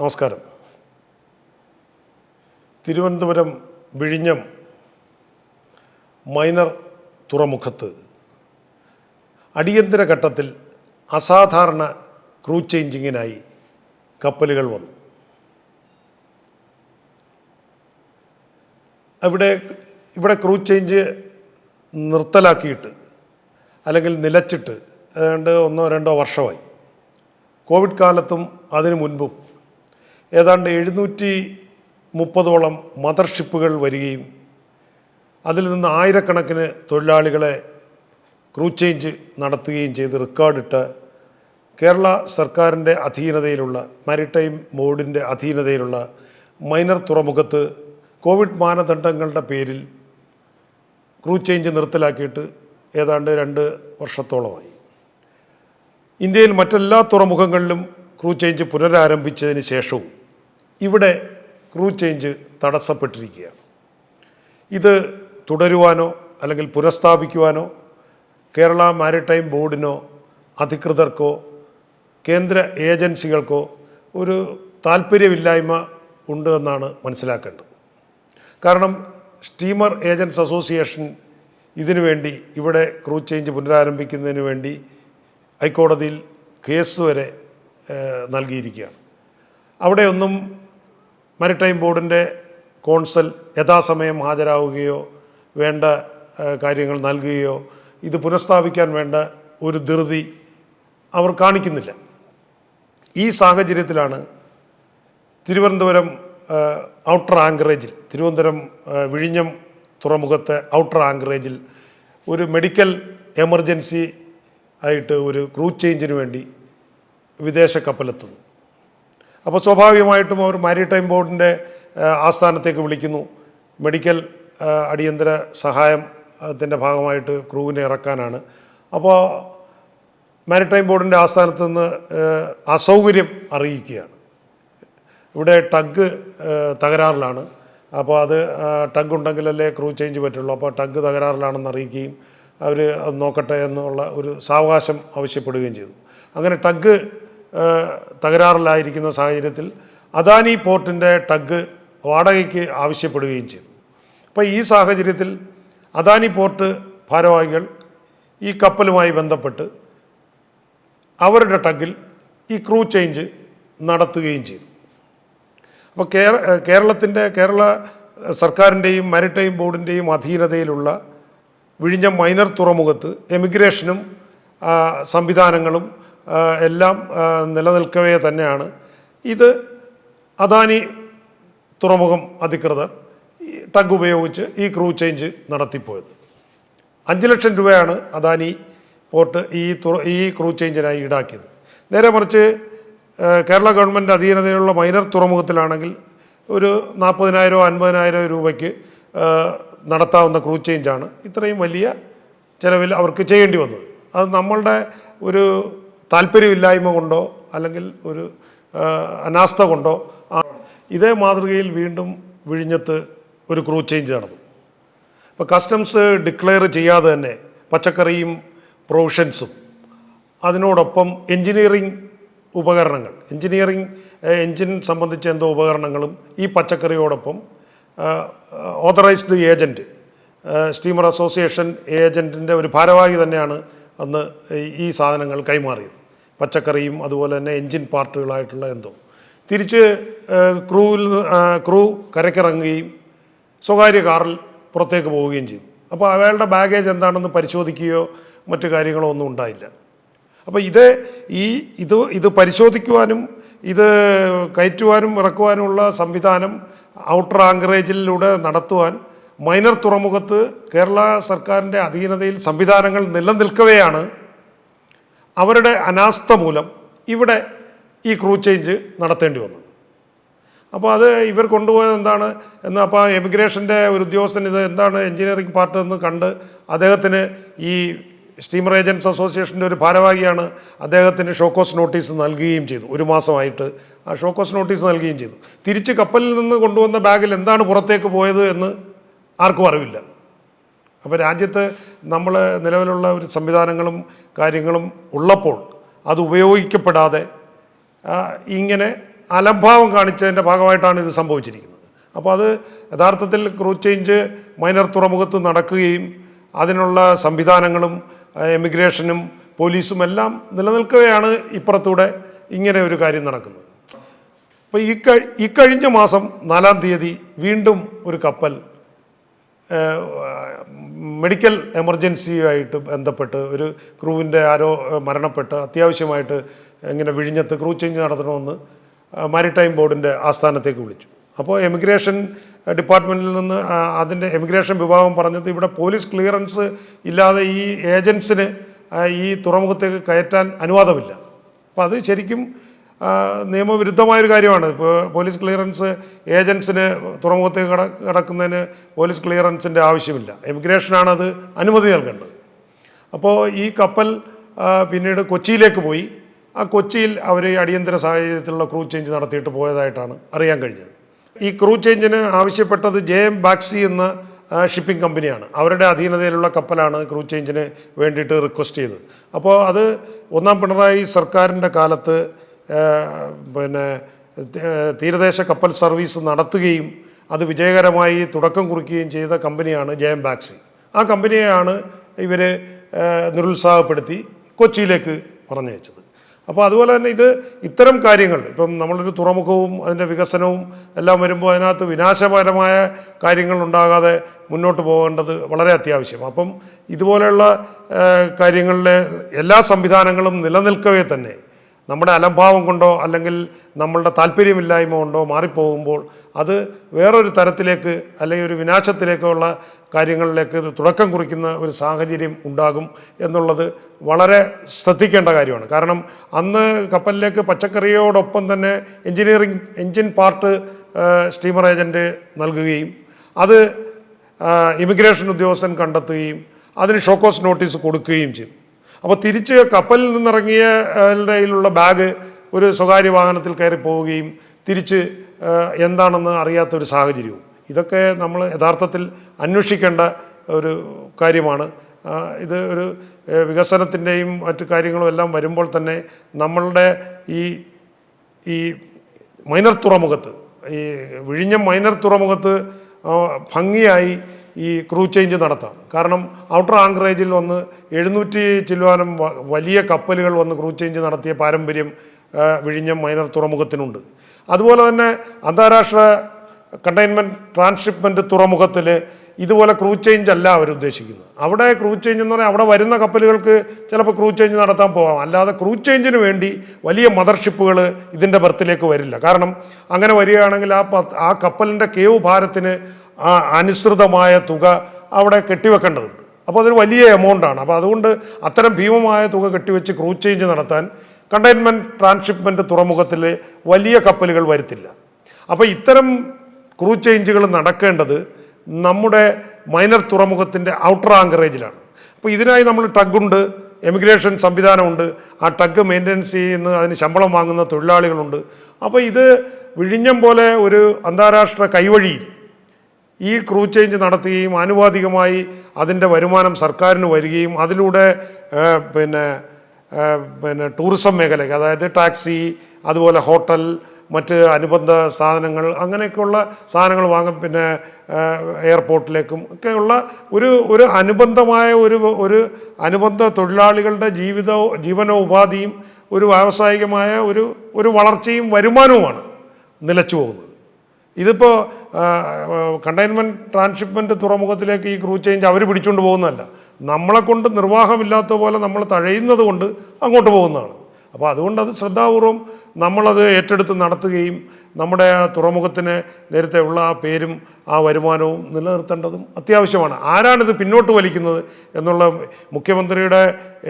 നമസ്കാരം. തിരുവനന്തപുരം വിഴിഞ്ഞം മൈനർ തുറമുഖത്ത് അടിയന്തര ഘട്ടത്തിൽ അസാധാരണ ക്രൂ ചേഞ്ചിങ്ങിനായി കപ്പലുകൾ വന്നു. അവിടെ ഇവിടെ ക്രൂ ചേഞ്ച് നിർത്തലാക്കിയിട്ട് അല്ലെങ്കിൽ നിലച്ചിട്ട് ഏതാണ്ട് ഒന്നോ രണ്ടോ വർഷമായി. കോവിഡ് കാലത്തും അതിനു മുൻപും ഏതാണ്ട് എഴുന്നൂറ്റി മുപ്പതോളം മദർഷിപ്പുകൾ വരികയും അതിൽ നിന്ന് ആയിരക്കണക്കിന് തൊഴിലാളികളെ ക്രൂ ചേഞ്ച് നടത്തുകയും ചെയ്ത് റെക്കോർഡിട്ട കേരള സർക്കാരിന്റെ അധീനതയിലുള്ള മാരിടൈം ബോർഡിന്റെ അധീനതയിലുള്ള മൈനർ തുറമുഖത്ത് കോവിഡ് മാനദണ്ഡങ്ങളുടെ പേരിൽ ക്രൂ ചേഞ്ച് നിർത്തലാക്കിയിട്ട് ഏതാണ്ട് രണ്ട് വർഷത്തോളമായി. ഇന്ത്യയിൽ മറ്റെല്ലാ തുറമുഖങ്ങളിലും ക്രൂ ചേഞ്ച് പുനരാരംഭിച്ചതിന് ശേഷവും ഇവിടെ ക്രൂ ചേഞ്ച് തടസ്സപ്പെട്ടിരിക്കുകയാണ്. ഇത് തുടരുവാനോ അല്ലെങ്കിൽ പുനഃസ്ഥാപിക്കുവാനോ കേരള മാരിടൈം ബോർഡിനോ അധികൃതർക്കോ കേന്ദ്ര ഏജൻസികൾക്കോ ഒരു താല്പര്യമില്ലായ്മ ഉണ്ട് എന്നാണ് മനസ്സിലാക്കേണ്ടത്. കാരണം സ്റ്റീമർ ഏജൻസ് അസോസിയേഷൻ ഇതിനു വേണ്ടി ഇവിടെ ക്രൂ ചേഞ്ച് പുനരാരംഭിക്കുന്നതിന് വേണ്ടി ഹൈക്കോടതിയിൽ കേസ് വരെ നൽകിയിരിക്കുകയാണ്. അവിടെയൊന്നും മാരിടൈം ബോർഡിന്റെ കോൺസൽ യഥാസമയം ഹാജരാവുകയോ വേണ്ട കാര്യങ്ങൾ നൽകുകയോ ഇത് പുനഃസ്ഥാപിക്കാൻ വേണ്ട ഒരു ധൃതി അവർ കാണിക്കുന്നില്ല. ഈ സാഹചര്യത്തിലാണ് തിരുവനന്തപുരം ഔട്ടർ ആങ്കറേജിൽ തിരുവനന്തപുരം വിഴിഞ്ഞം തുറമുഖത്തെ ഔട്ടർ ആങ്കറേജിൽ ഒരു മെഡിക്കൽ എമർജൻസി ആയിട്ട് ഒരു ക്രൂ ചേഞ്ചിന് വേണ്ടി വിദേശ കപ്പലെത്തുന്നു. അപ്പോൾ സ്വാഭാവികമായിട്ടും അവർ മാരിടൈം ബോർഡിന്റെ ആസ്ഥാനത്തേക്ക് വിളിക്കുന്നു. മെഡിക്കൽ അടിയന്തര സഹായം അതിന്റെ ഭാഗമായിട്ട് ക്രൂവിനെ ഇറക്കാനാണ്. അപ്പോൾ മാരിടൈം ബോർഡിന്റെ ആസ്ഥാനത്ത് നിന്ന് അസൗകര്യം അറിയിക്കുകയാണ്. ഇവിടെ ടഗ് തകരാറിലാണ്. അപ്പോൾ അത് ടഗ് ഉണ്ടെങ്കിലല്ലേ ക്രൂ ചേഞ്ച് പറ്റുള്ളൂ. അപ്പോൾ ടഗ് തകരാറിലാണെന്ന് അറിയിക്കുകയും അവർ അത് നോക്കട്ടെ എന്നുള്ള ഒരു സാവകാശം ആവശ്യപ്പെടുകയും ചെയ്തു. അങ്ങനെ ടഗ് തകരാറിലായിരിക്കുന്ന സാഹചര്യത്തിൽ അദാനി പോർട്ടിന്റെ ടഗ് വാടകയ്ക്ക് ആവശ്യപ്പെടുകയും ചെയ്തു. അപ്പോൾ ഈ സാഹചര്യത്തിൽ അദാനി പോർട്ട് ഭാരവാഹികൾ ഈ കപ്പലുമായി ബന്ധപ്പെട്ട് അവരുടെ ടഗിൽ ഈ ക്രൂ ചേഞ്ച് നടത്തുകയും ചെയ്തു. അപ്പോൾ കേര കേരളത്തിന്റെ കേരള സർക്കാരിന്റെയും മാരിടൈം ബോർഡിന്റെയും അധീനതയിലുള്ള വിഴിഞ്ഞം മൈനർ തുറമുഖത്ത് എമിഗ്രേഷനും സംവിധാനങ്ങളും എല്ലാം നിലനിൽക്കവേ തന്നെയാണ്. ഇത് അദാനി തുറമുഖം അധികൃതർ ടഗ് ഉപയോഗിച്ച് ഈ ക്രൂ ചേഞ്ച് നടത്തിപ്പോയത്. അഞ്ച് ലക്ഷം രൂപയാണ് അദാനി പോർട്ട് ഈ ഈ ക്രൂ ചേഞ്ചിനായി ഈടാക്കിയത്. നേരെ മറിച്ച് കേരള ഗവൺമെന്റ് അധീനതയിലുള്ള മൈനർ തുറമുഖത്തിലാണെങ്കിൽ ഒരു നാൽപ്പതിനായിരോ അൻപതിനായിരോ രൂപയ്ക്ക് നടത്താവുന്ന ക്രൂ ചേഞ്ചാണ് ഇത്രയും വലിയ ചിലവിൽ അവർക്ക് ചെയ്യേണ്ടി വന്നത്. അത് നമ്മളുടെ ഒരു താല്പര്യമില്ലായ്മ കൊണ്ടോ അല്ലെങ്കിൽ ഒരു അനാസ്ഥ കൊണ്ടോ ഇതേ മാതൃകയിൽ വീണ്ടും വിഴിഞ്ഞത്ത് ഒരു ക്രൂ ചേഞ്ച് നടന്നു. ഇപ്പോൾ കസ്റ്റംസ് ഡിക്ലെയർ ചെയ്യാതെ തന്നെ പച്ചക്കറിയും പ്രൊവിഷൻസും അതിനോടൊപ്പം എൻജിനീയറിംഗ് ഉപകരണങ്ങൾ എൻജിനീയറിംഗ് എൻജിൻ സംബന്ധിച്ച എന്തോ ഉപകരണങ്ങളും ഈ പച്ചക്കറിയോടൊപ്പം ഓതറൈസ്ഡ് ഏജന്റ് സ്റ്റീമർ അസോസിയേഷൻ ഏജന്റിന്റെ ഒരു ഭാരവാഹി തന്നെയാണ് അന്ന് ഈ- ഈ സാധനങ്ങൾ കൈമാറിയത്. പച്ചക്കറിയും അതുപോലെ തന്നെ എൻജിൻ പാർട്ടുകളായിട്ടുള്ള എന്തോ. തിരിച്ച് ക്രൂവിൽ ക്രൂ കരക്കിറങ്ങുകയും സ്വകാര്യ കാറിൽ പുറത്തേക്ക് പോവുകയും ചെയ്തു. അപ്പോൾ അയാളുടെ ബാഗേജ് എന്താണെന്ന് പരിശോധിക്കുകയോ മറ്റു കാര്യങ്ങളോ ഒന്നും ഉണ്ടായില്ല. അപ്പോൾ ഇത് ഈ ഇത് ഇത് പരിശോധിക്കുവാനും ഇത് കയറ്റുവാനും ഇറക്കുവാനുമുള്ള സംവിധാനം ഔട്ടർ ആങ്കറേജിലൂടെ നടത്തുവാൻ മൈനർ തുറമുഖത്ത് കേരള സർക്കാരിന്റെ അധീനതയിൽ സംവിധാനങ്ങൾ നിലനിൽക്കവെയാണ് അവരുടെ അനാസ്ഥ മൂലം ഇവിടെ ഈ ക്രൂ ചേഞ്ച് നടത്തേണ്ടി വന്നു. അപ്പോൾ അത് ഇവർ കൊണ്ടുപോയത് എന്താണ്? എന്ന് അപ്പോൾ എമിഗ്രേഷന്റെ ഒരു ഉദ്യോഗസ്ഥൻ ഇത് എന്താണ് എഞ്ചിനീയറിംഗ് പാർട്ട് എന്ന് കണ്ട് അദ്ദേഹത്തിന് ഈ സ്റ്റീമർ ഏജൻസ് അസോസിയേഷന്റെ ഒരു ഭാരവാഹിയാണ് അദ്ദേഹത്തിന് ഷോക്കോസ് നോട്ടീസ് നൽകുകയും ചെയ്തു. ഒരു മാസമായിട്ട് ആ ഷോക്കോസ് നോട്ടീസ് നൽകുകയും ചെയ്തു. തിരിച്ച് കപ്പലിൽ നിന്ന് കൊണ്ടുവന്ന ബാഗിൽ എന്താണ് പുറത്തേക്ക് പോയത് എന്ന് ആർക്കും അറിവില്ല. അപ്പോൾ രാജ്യത്ത് നമ്മൾ നിലവിലുള്ള ഒരു സംവിധാനങ്ങളും കാര്യങ്ങളും ഉള്ളപ്പോൾ അത് ഉപയോഗിക്കപ്പെടാതെ ഇങ്ങനെ അലംഭാവം കാണിച്ചതിന്റെ ഭാഗമായിട്ടാണ് ഇത് സംഭവിച്ചിരിക്കുന്നത്. അപ്പോൾ അത് യഥാർത്ഥത്തിൽ ക്രൂസ് ചേഞ്ച് മൈനർ തുറമുഖത്ത് നടക്കുകയും അതിനുള്ള സംവിധാനങ്ങളും എമിഗ്രേഷനും പോലീസും എല്ലാം നിലനിൽക്കുകയാണ് ഇപ്പുറത്തൂടെ ഇങ്ങനെ ഒരു കാര്യം നടക്കുന്നത്. അപ്പോൾ ഈ ഇക്കഴിഞ്ഞ മാസം നാലാം തീയതി വീണ്ടും ഒരു കപ്പൽ മെഡിക്കൽ എമർജൻസിയുമായിട്ട് ബന്ധപ്പെട്ട് ഒരു ക്രൂവിന്റെ ആരോ മരണപ്പെട്ട് അത്യാവശ്യമായിട്ട് ഇങ്ങനെ വിഴിഞ്ഞത്ത് ക്രൂ ചേഞ്ച് നടത്തണമെന്ന് മാരിടൈം ബോർഡിന്റെ ആസ്ഥാനത്തേക്ക് വിളിച്ചു. അപ്പോൾ എമിഗ്രേഷൻ ഡിപ്പാർട്ട്മെന്റിൽ നിന്ന് അതിന്റെ എമിഗ്രേഷൻ വിഭാഗം പറഞ്ഞത് ഇവിടെ പോലീസ് ക്ലിയറൻസ് ഇല്ലാതെ ഈ ഏജൻസിന് ഈ തുറമുഖത്തേക്ക് കയറ്റാൻ അനുവാദമില്ല. അപ്പോൾ അത് ശരിക്കും നിയമവിരുദ്ധമായൊരു കാര്യമാണ്. ഇപ്പോൾ പോലീസ് ക്ലിയറൻസ് ഏജൻസിന് തുറമുഖത്തേക്ക് കട കിടക്കുന്നതിന് പോലീസ് ക്ലിയറൻസിന്റെ ആവശ്യമില്ല. എമിഗ്രേഷനാണ് അത് അനുമതി നൽകേണ്ടത്. അപ്പോൾ ഈ കപ്പൽ പിന്നീട് കൊച്ചിയിലേക്ക് പോയി. ആ കൊച്ചിയിൽ അവർ അടിയന്തര സാഹചര്യത്തിലുള്ള ക്രൂ ചേഞ്ച് നടത്തിയിട്ട് പോയതായിട്ടാണ് അറിയാൻ കഴിഞ്ഞത്. ഈ ക്രൂ ചേഞ്ചിന് ആവശ്യപ്പെട്ടത് ജെ എം ബാക്സി എന്ന ഷിപ്പിംഗ് കമ്പനിയാണ്. അവരുടെ അധീനതയിലുള്ള കപ്പലാണ് ക്രൂ ചേഞ്ചിന് വേണ്ടിയിട്ട് റിക്വസ്റ്റ് ചെയ്തത്. അപ്പോൾ അത് ഒന്നാം പിണറായി സർക്കാരിന്റെ കാലത്ത് പിന്നെ തീരദേശ കപ്പൽ സർവീസ് നടത്തുകയും അത് വിജയകരമായി തുടക്കം കുറിക്കുകയും ചെയ്ത കമ്പനിയാണ് ജെ എം ബാക്സി. ആ കമ്പനിയെയാണ് ഇവർ നിരുത്സാഹപ്പെടുത്തി കൊച്ചിയിലേക്ക് പറഞ്ഞയച്ചത്. അപ്പോൾ അതുപോലെ തന്നെ ഇത് ഇത്തരം കാര്യങ്ങൾ ഇപ്പം നമ്മളൊരു തുറമുഖവും അതിന്റെ വികസനവും എല്ലാം വരുമ്പോൾ അതിനകത്ത് വിനാശപരമായ കാര്യങ്ങൾ ഉണ്ടാകാതെ മുന്നോട്ട് പോകേണ്ടത് വളരെ അത്യാവശ്യം അപ്പം ഇതുപോലെയുള്ള കാര്യങ്ങളിലെ എല്ലാ സംവിധാനങ്ങളും നിലനിൽക്കവേ തന്നെ നമ്മുടെ അലംഭാവം കൊണ്ടോ അല്ലെങ്കിൽ നമ്മളുടെ താല്പര്യമില്ലായ്മ കൊണ്ടോ മാറിപ്പോകുമ്പോൾ അത് വേറൊരു തരത്തിലേക്ക് അല്ലെങ്കിൽ ഒരു വിനാശത്തിലേക്കുള്ള കാര്യങ്ങളിലേക്ക് ഇത് തുടക്കം കുറിക്കുന്ന ഒരു സാഹചര്യം ഉണ്ടാകും എന്നുള്ളത് വളരെ ശ്രദ്ധിക്കേണ്ട കാര്യമാണ്. കാരണം അന്ന് കപ്പലിലേക്ക് പച്ചക്കറിയോടൊപ്പം തന്നെ engineering engine part steamer agent നൽകുകയും അത് ഇമിഗ്രേഷൻ ഉദ്യോഗസ്ഥൻ കണ്ടെത്തുകയും അതിന് ഷോക്കോസ് നോട്ടീസ് കൊടുക്കുകയും ചെയ്തു. അപ്പോൾ തിരിച്ച് കപ്പലിൽ നിന്നിറങ്ങിയ കയ്യിലുള്ള ബാഗ് ഒരു സ്വകാര്യ വാഹനത്തിൽ കയറി പോവുകയും തിരിച്ച് എന്താണെന്ന് അറിയാത്ത ഒരു സാഹചര്യവും. ഇതൊക്കെ നമ്മൾ യഥാർത്ഥത്തിൽ അന്വേഷിക്കേണ്ട ഒരു കാര്യമാണ്. ഇത് ഒരു വികസനത്തിന്റെയും മറ്റു കാര്യങ്ങളും എല്ലാം വരുമ്പോൾ തന്നെ നമ്മളുടെ ഈ ഈ മൈനർ തുറമുഖത്ത് ഈ വിഴിഞ്ഞം മൈനർ തുറമുഖത്ത് ഭംഗിയായി ഈ ക്രൂ ചേഞ്ച് നടത്താം. കാരണം ഔട്ടർ ആങ്കറേജിൽ വന്ന് എഴുന്നൂറ്റി ചില്ലുവാനും വലിയ കപ്പലുകൾ വന്ന് ക്രൂ ചേഞ്ച് നടത്തിയ പാരമ്പര്യം വിഴിഞ്ഞം മൈനർ തുറമുഖത്തിനുണ്ട്. അതുപോലെ തന്നെ അന്താരാഷ്ട്ര കണ്ടെയ്ൻമെന്റ് ട്രാൻസ്ഷിപ്മെന്റ് തുറമുഖത്തിൽ ഇതുപോലെ ക്രൂ ചേഞ്ച് അല്ല അവർ ഉദ്ദേശിക്കുന്നത്. അവിടെ ക്രൂ ചേഞ്ച് എന്ന് പറഞ്ഞാൽ അവിടെ വരുന്ന കപ്പലുകൾക്ക് ചിലപ്പോൾ ക്രൂ ചേഞ്ച് നടത്താൻ പോകാം. അല്ലാതെ ക്രൂ ചേഞ്ചിന് വേണ്ടി വലിയ മദർഷിപ്പുകൾ ഇതിന്റെ ബർത്തിലേക്ക് വരില്ല. കാരണം അങ്ങനെ വരികയാണെങ്കിൽ ആ ആ കപ്പലിന്റെ കേവ് ഭാരത്തിന് ആ അനുസൃതമായ തുക അവിടെ കെട്ടിവെക്കേണ്ടതുണ്ട്. അപ്പോൾ അതൊരു വലിയ എമൗണ്ടാണ് അപ്പോൾ അതുകൊണ്ട് അത്തരം ഭീമമായ തുക കെട്ടിവെച്ച് ക്രൂ ചേഞ്ച് നടത്താൻ കണ്ടെയ്ൻമെന്റ് ട്രാൻസ്ഷിപ്മെന്റ് തുറമുഖത്തിൽ വലിയ കപ്പലുകൾ വരുത്തില്ല. അപ്പോൾ ഇത്തരം ക്രൂ ചേഞ്ചുകൾ നടക്കേണ്ടത് നമ്മുടെ മൈനർ തുറമുഖത്തിന്റെ ഔട്ടർ ആങ്കറേജിലാണ് അപ്പോൾ ഇതിനായി നമ്മൾ ടഗുണ്ട് എമിഗ്രേഷൻ സംവിധാനമുണ്ട് ആ ടഗ് മെയിന്റനൻസ് ചെയ്യുന്ന അതിന് ശമ്പളം വാങ്ങുന്ന തൊഴിലാളികളുണ്ട്. അപ്പോൾ ഇത് വിഴിഞ്ഞം പോലെ ഒരു അന്താരാഷ്ട്ര കൈവഴിയിൽ ഈ ക്രൂ ചേഞ്ച് നടത്തുകയും ആനുപാതികമായി അതിന്റെ വരുമാനം സർക്കാരിന് വരികയും അതിലൂടെ പിന്നെ പിന്നെ ടൂറിസം മേഖലയ്ക്ക് അതായത് ടാക്സി അതുപോലെ ഹോട്ടൽ മറ്റ് അനുബന്ധ സാധനങ്ങൾ അങ്ങനെയൊക്കെയുള്ള സാധനങ്ങൾ വാങ്ങും പിന്നെ എയർപോർട്ടിലേക്കും ഒക്കെയുള്ള ഒരു ഒരു അനുബന്ധമായ ഒരു ഒരു അനുബന്ധ തൊഴിലാളികളുടെ ജീവിത ജീവനോപാധിയും ഒരു വ്യാവസായികമായ ഒരു ഒരു വളർച്ചയും വരുമാനവുമാണ് നിലച്ചു പോകുന്നത്. ഇതിപ്പോൾ കണ്ടെയ്ൻമെന്റ് ട്രാൻസ്ഷിപ്മെന്റ് തുറമുഖത്തിലേക്ക് ഈ ക്രൂ ചേഞ്ച് അവർ പിടിച്ചുകൊണ്ട് പോകുന്നതല്ല. നമ്മളെ കൊണ്ട് നിർവാഹമില്ലാത്ത പോലെ നമ്മൾ തഴയുന്നത് കൊണ്ട് അങ്ങോട്ട് പോകുന്നതാണ്. അപ്പോൾ അതുകൊണ്ട് അത് ശ്രദ്ധാപൂർവം നമ്മളത് ഏറ്റെടുത്ത് നടത്തുകയും നമ്മുടെ ആ തുറമുഖത്തിന് നേരത്തെ ഉള്ള ആ പേരും ആ വരുമാനവും നിലനിർത്തേണ്ടതും അത്യാവശ്യമാണ്. ആരാണിത് പിന്നോട്ട് വലിക്കുന്നത് എന്നുള്ള മുഖ്യമന്ത്രിയുടെ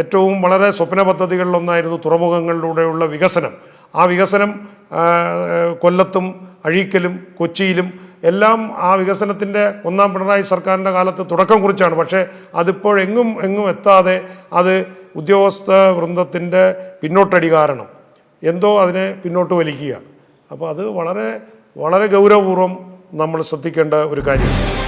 ഏറ്റവും വളരെ സ്വപ്ന പദ്ധതികളിലൊന്നായിരുന്നു തുറമുഖങ്ങളിലൂടെയുള്ള വികസനം. ആ വികസനം കൊല്ലത്തും അഴീക്കലും കൊച്ചിയിലും എല്ലാം ആ വികസനത്തിന്റെ ഒന്നാം പിണറായി സർക്കാരിന്റെ കാലത്ത് തുടക്കം കുറിച്ചാണ്. പക്ഷേ അതിപ്പോഴെങ്ങും എങ്ങും എത്താതെ അത് ഉദ്യോഗസ്ഥ വൃന്ദത്തിന്റെ പിന്നോട്ടടി കാരണം. എന്തോ അതിനെ പിന്നോട്ട് വലിക്കുകയാണ്. അപ്പോൾ അത് വളരെ വളരെ ഗൗരവപൂർവം നമ്മൾ ശ്രദ്ധിക്കേണ്ട ഒരു കാര്യമാണ്.